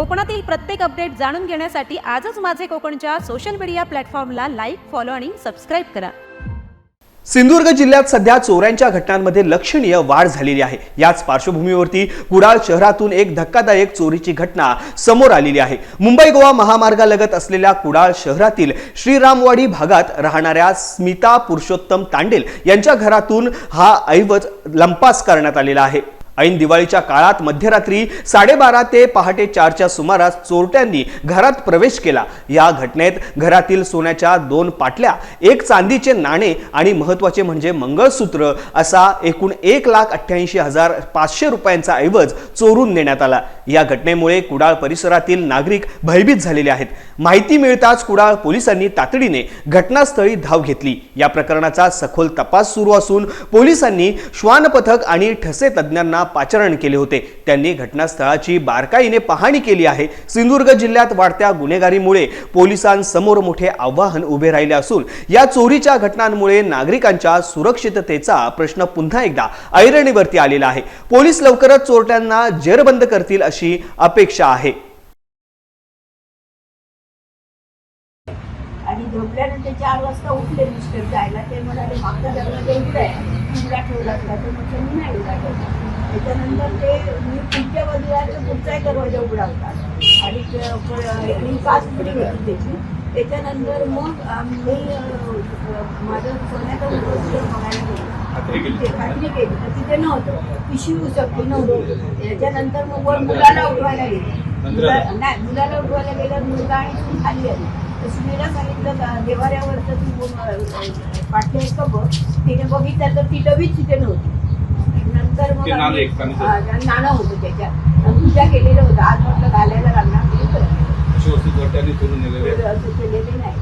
कोकणातील प्रत्येक अपडेट जाणून घेण्यासाठी आजच माझे कोकणच्या सोशल मीडिया प्लॅटफॉर्मला लाईक फॉलो आणि सबस्क्राईब करा. सिंधुदुर्ग जिल्ह्यात सध्या चोऱ्यांच्या घटनांमध्ये लक्षणीय वाढ झालेली आहे. याच पार्श्वभूमीवरती कुडाळ शहरातून एक धक्कादायक चोरीची घटना समोर आलेली आहे. मुंबई गोवा महामार्गालगत असलेल्या कुडाळ शहरातील श्रीरामवाडी भागात राहणाऱ्या स्मिता पुरुषोत्तम तांडेल यांच्या घरातून हा ऐवज लंपास करण्यात आलेला आहे. ऐन दिवाळीच्या काळात मध्यरात्री साडेबारा ते पहाटे चारच्या सुमारास चोरट्यांनी घरात प्रवेश केला. या घटनेत घरातील सोन्याच्या दोन पाटल्या एक चांदीचे नाणे आणि महत्त्वाचे म्हणजे मंगळसूत्र असा एकूण एक लाख अठ्ठ्याऐंशी हजार पाचशे रुपयांचा ऐवज चोरून नेण्यात आला. या घटनेमुळे कुडाळ परिसरातील नागरिक भयभीत झालेले आहेत. माहिती मिळताच कुडाळ पोलिसांनी तातडीने घटनास्थळी धाव घेतली. या प्रकरणाचा सखोल तपास सुरू असून पोलिसांनी श्वान पथक आणि ठसे तज्ज्ञांना पाचारण केले होते. त्यांनी घटनास्थळाची बारकाईने पाहणी केली आहे. सिंधुदुर्ग जिल्ह्यात वाढत्या गुन्हेगारीमुळे पोलिसांसमोर मोठे आव्हान उभे राहिले असून या चोरीच्या घटनांमुळे नागरिकांच्या सुरक्षिततेचा प्रश्न पुन्हा एकदा ऐरणीवरती आलेला आहे. पोलीस लवकरच चोरट्यांना जेरबंद करतील अशी अपेक्षा आहे. आणि झोपल्यानंतर चार वाजता उठले मिस्टर जायला. ते म्हणाले मागचा दरवाजा उघडा तर म्हटलं मी नाही त्याच्यानंतर ते मी पुढच्या बाजूला पुढचाही दरवाजा उघडा होता आणि पाच फुटी होती त्याची. त्याच्यानंतर मग आम्ही अं, माझं सोन्याचं मंगळसूत्र बघायला गेलो. खात्री केली. तर तिथे नव्हतं. पिशवी उसकली नव्हती. त्याच्यानंतर मग मुलाला उठवायला गेले. नाही मुलाला उठवायला गेल्यावर मुलगा आणि खाली आली. सुनीला सांगितलं देवाऱ्यावरचं तू पाठले का बघ? तिने बघितलं तर ती डबीच तिथे नव्हती. नंतर मग नाणं होतं. त्याच्यात पूजा केलेलं होतं. आज म्हटलं घालायला लागणार केलेली नाही.